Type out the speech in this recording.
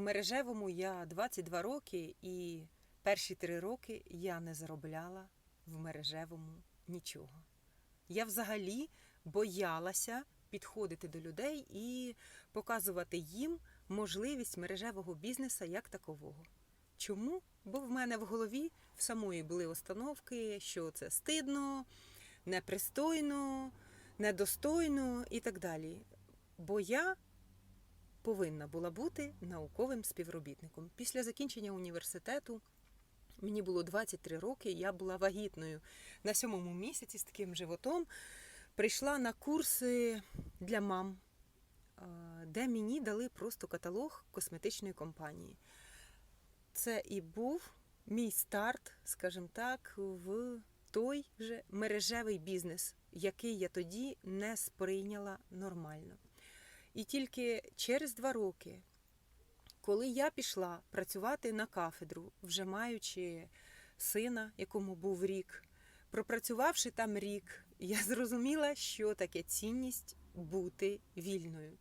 мережевому я 22 роки, і перші три роки я не заробляла в мережевому нічого. Я взагалі боялася підходити до людей і показувати їм можливість мережевого бізнесу як такового. Чому? Бо в мене в голові в самої були установки, що це стидно, непристойно, недостойно і так далі. Бо я повинна була бути науковим співробітником. Після закінчення університету мені було 23 роки, я була вагітною на сьомому місяці з таким животом. Прийшла на курси для мам, е, де мені дали просто каталог косметичної компанії. Це і був мій старт, скажімо так, в той же мережевий бізнес, який я тоді не сприйняла нормально. І тільки через два роки, коли я пішла працювати на кафедру, вже маючи сина, якому був рік, пропрацювавши там рік, я зрозуміла, що таке цінність бути вільною.